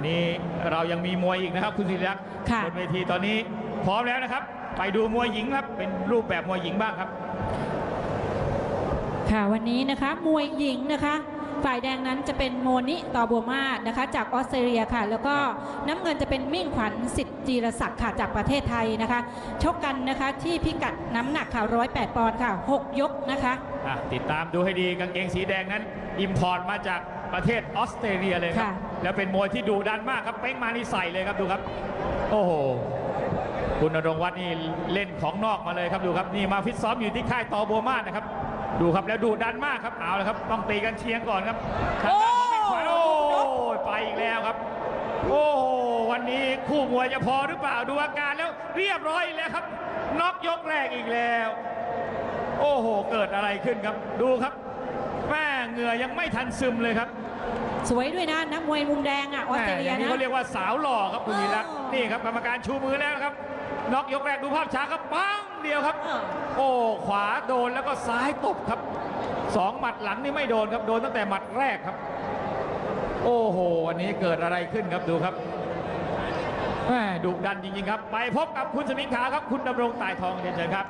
วันนี้เรายังมีมวยอีกนะครับ คุณศิริลักษ์ค่ะ บนเวทีตอนนี้พร้อมแล้วนะครับ ไปดูมวยหญิงครับ เป็นรูปแบบมวยหญิงบ้างครับ ค่ะวันนี้นะคะมวยหญิงนะคะ ฝ่ายแดงนั้นจะเป็นโมนิตอบัวมาศนะคะ จากออสเตรเลียค่ะ แล้วก็น้ำเงินจะเป็นมิ่งขวัญสิทธิ์จีรศักดิ์ค่ะจากประเทศไทยนะคะชกกันนะคะที่พิกัดน้ำหนักค่ะ108ปอนด์ค่ะ 6 ยกนะคะ อะติดตามดูให้ดีกางเกงสีแดงนั้นอิมพอร์ตมาจาก ประเทศออสเตรเลียเลยครับ ค่ะ แล้วเป็นมวยที่ดุดันมากครับ เป้งมานี่ใส่เลยครับดูครับ โอ้โห คุณนรงค์วัฒน์นี่เล่นของนอกมาเลยครับดูครับนี่มาฟิตซ้อมอยู่ที่ค่ายตอบัวมาศนะครับ ดูครับแล้วดุดันมากครับเอาละครับ ต้องตีกันเชียงก่อนครับทางด้านของมิ่งขวัญโอ้ยไปอีกแล้วครับ โอ้โหวันนี้คู่มวยจะพอหรือเปล่าดูอาการแล้วเรียบร้อยอีกแล้วครับน็อกยกแรกอีกแล้ว โอ้โห เกิดอะไรขึ้นครับ ดูครับแม่ เหงื่อยังไม่ทันซึมเลยครับ สวยด้วยนะนักมวยมุมแดงอะออสเตรเลียแม่างนี้นะเขาเรียกว่าสาวหล่อครับคุณวีรักษ์อ๋อนี่ครับกรรมการชูมือแล้วนะครับน็อกยกแรกดูภาพช้าครับปังเดียวครับเออโอ้ขวาโดนแล้วก็ซ้ายตบครับสองหมัดหลังนี่ไม่โดนครับโดนตั้งแต่หมัดแรกครับ โอ้โหวันนี้เกิดอะไรขึ้นครับดูครับแม่ดุดันจริงๆครับ ไปพบกับคุณสมิงขาวครับ คุณดำรงตายทองเรียนเชิญครับ